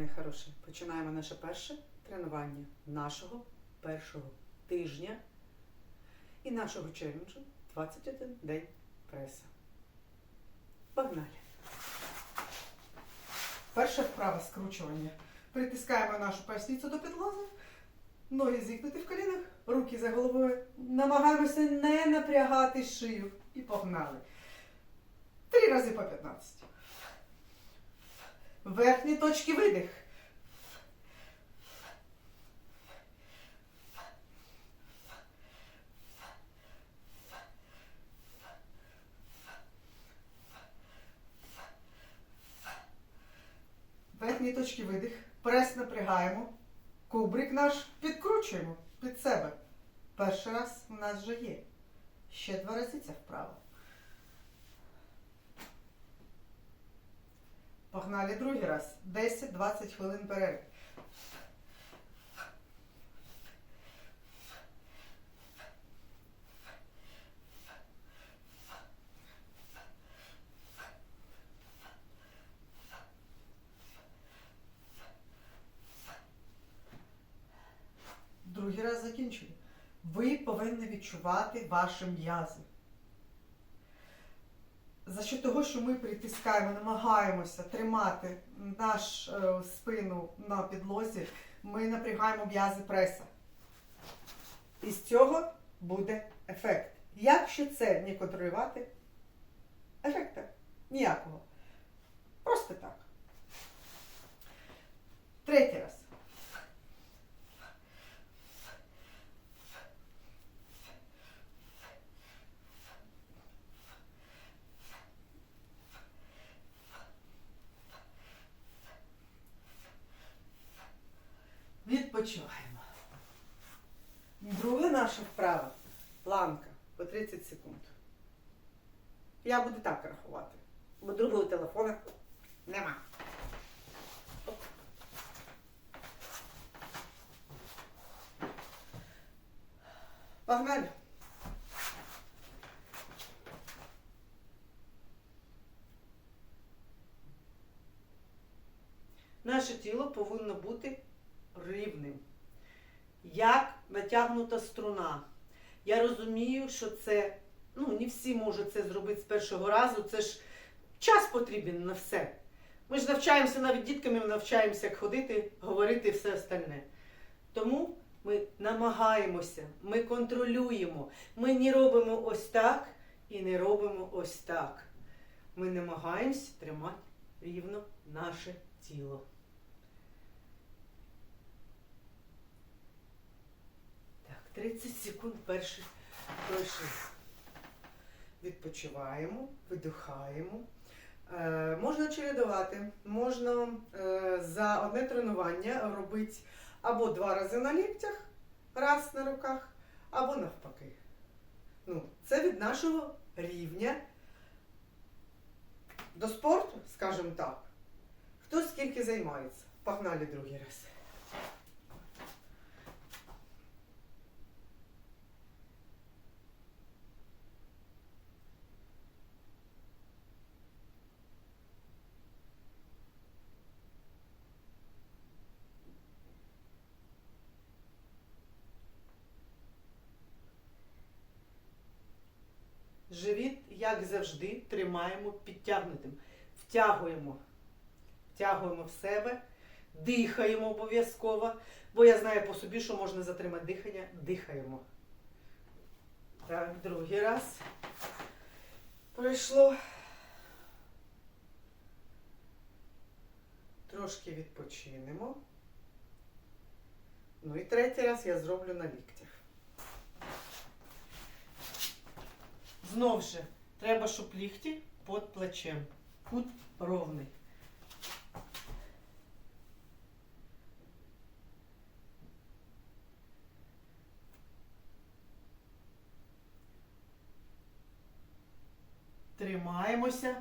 мої хороші, починаємо наше перше тренування нашого першого тижня і нашого челенджу 21 день преса. Погнали! Перша вправа скручування. Притискаємо нашу поясницю до підлоги, ноги зігнуті в колінах, руки за головою. Намагаємося не напрягати шию. І погнали. Три рази по 15. Верхні точки видих. Верхні точки видих. Прес напрягаємо. Кубрик наш підкручуємо під себе. Перший раз у нас вже є. Ще два рази ця вправа. Погнали другий раз. 10-20 хвилин перерив. Другий раз закінчую. Ви повинні відчувати ваші м'язи. За що того, що ми притискаємо, намагаємося тримати наш е, спину на підлозі, ми напрягаємо м'язи преса. І з цього буде ефект. Якщо це не контролювати, ефекта ніякого. Просто так. Третій раз. Відпочиваємо. Друга наша вправа. Планка по 30 секунд. Я буду так рахувати. Бо другого телефона нема. Погнали. Наше тіло повинно бути рівним. Як натягнута струна. Я розумію, що це, ну, не всі можуть це зробити з першого разу. Це ж час потрібен на все. Ми ж навчаємося навіть дітками, ми навчаємося, як ходити, говорити і все остальне. Тому ми намагаємося, ми контролюємо. Ми не робимо ось так і не робимо ось так. Ми намагаємося тримати рівно наше тіло. Так, 30 секунд перший пройшли. Відпочиваємо, видихаємо. Е, можна чередувати, можна е, за одне тренування робити або два рази на ліктях, раз на руках, або навпаки. Ну, це від нашого рівня до спорту, скажімо так. Хто скільки займається? Погнали другий раз. Живіт, як завжди, тримаємо підтягнутим. Втягуємо. Втягуємо в себе, дихаємо обов'язково. Бо я знаю по собі, що можна затримати дихання. Дихаємо. Так, другий раз. Пройшло. Трошки відпочинемо. Ну і третій раз я зроблю на ліктях. Знов же, треба, щоб лікті під плечем. Кут ровний. Тримаємося,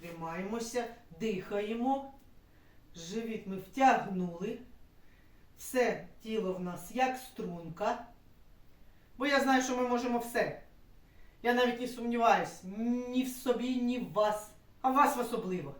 тримаємося, дихаємо. Живіт ми втягнули. Все тіло в нас як струнка. Бо я знаю, що ми можемо все. Я навіть не сумніваюсь ні в собі, ні в вас, а в вас особливо.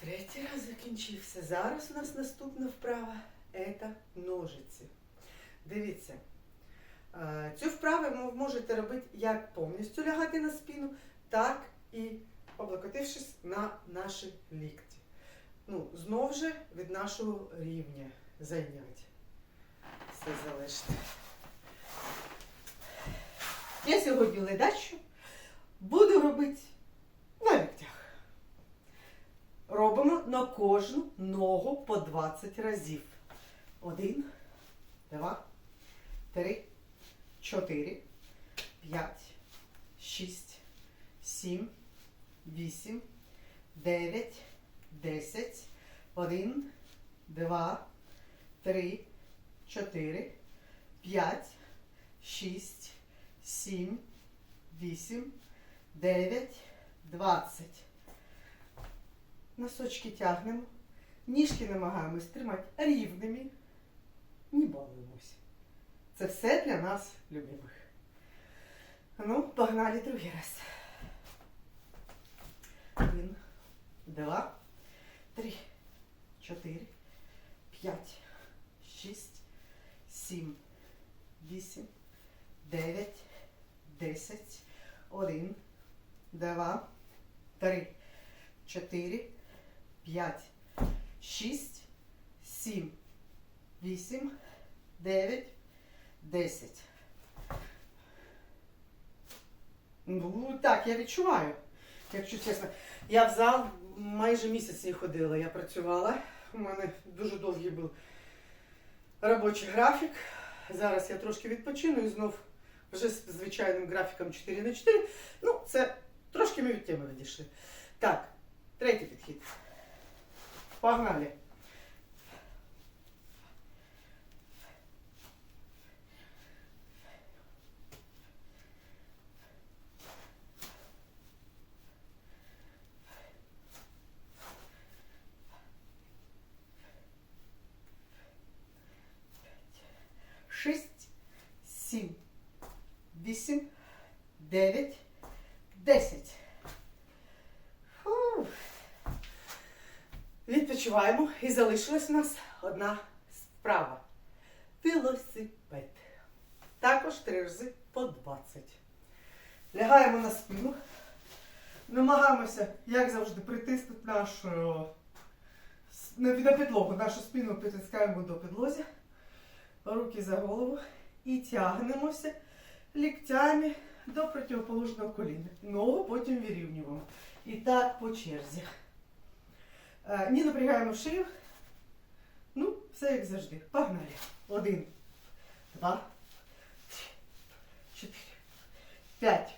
Третій раз закінчився. Зараз у нас наступна вправа це ножиці. Дивіться. е, Цю вправу ви можете робити як повністю лягати на спину, так і облокотившись на наші лікті. Ну, знов же від нашого рівня зайняття. Все залежить. Я сьогодні ледачу буду робити на ліктях. Робимо на кожну ногу по 20 разів. Один, два, три, чотири, п'ять, шість, сім, вісім, дев'ять, десять, один, два, три, чотири, п'ять, шість, сім, вісім, дев'ять, двадцять. Носочки тягнемо. Ніжки намагаємось тримати рівними. Не балуємося. Це все для нас любимих. Ну, погнали другий раз. Один, два, три, чотири, п'ять, шість, сім, вісім, дев'ять, десять, один, два, три, чотири, п'ять, шість, сім, вісім, дев'ять, десять. Ну, так, я відчуваю, якщо чесно. Я в зал майже місяць не ходила. Я працювала. У мене дуже довгий був робочий графік. Зараз я трошки відпочину і знов вже з звичайним графіком 4 на 4. Ну, це трошки ми від теми відійшли. Так, третій підхід. Погнали. 9, 10. Фу. Відпочиваємо і залишилась у нас одна справа. Велосипед. Також три рази по 20. Лягаємо на спину. Намагаємося, як завжди, притиснути нашу на підлогу. Нашу спину притискаємо до підлозі. Руки за голову. І тягнемося ліктями до противоположного коліна. Ногу потім вирівнюємо. І так по черзі. Е, Не напрягаємо шию. Ну, все як завжди. Погнали. Один, два, три, чотири, п'ять,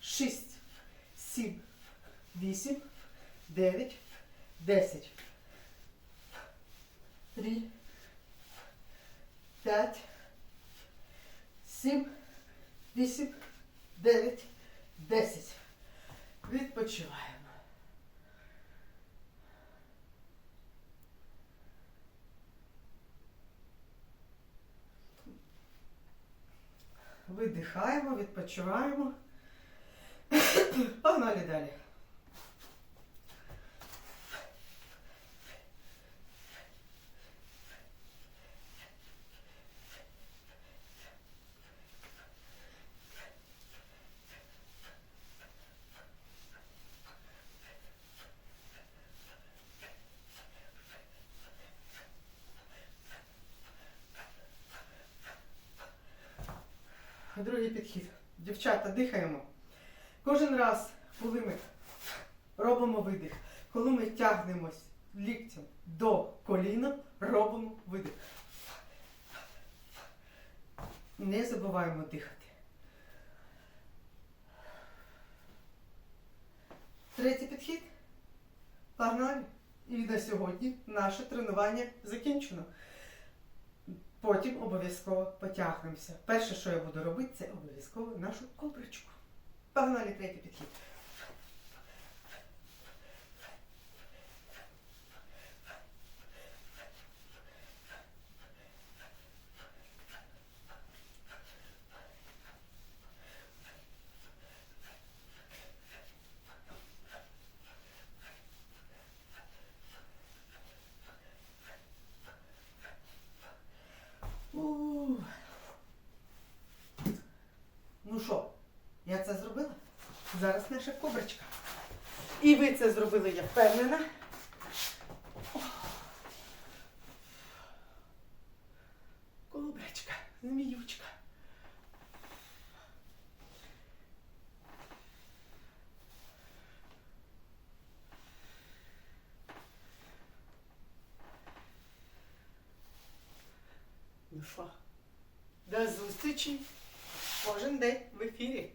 шість, сім, вісім, дев'ять, десять. Три, п'ять, сім, вісім, дев'ять, десять. Відпочиваємо. Видихаємо, відпочиваємо. Погнали далі. Другий підхід. Дівчата, дихаємо. Кожен раз, коли ми робимо видих, коли ми тягнемось ліктем до коліна, робимо видих. Не забуваємо дихати. Третій підхід. Погнали. І на сьогодні наше тренування закінчено. Потім обов'язково потягнемося. Перше, що я буду робити, це обов'язково нашу копричку. Погнали третій підхід. Зараз наша коброчка. І ви це зробили, я впевнена. Коброчка, зміючка. Ну що, до зустрічі кожен день в ефірі.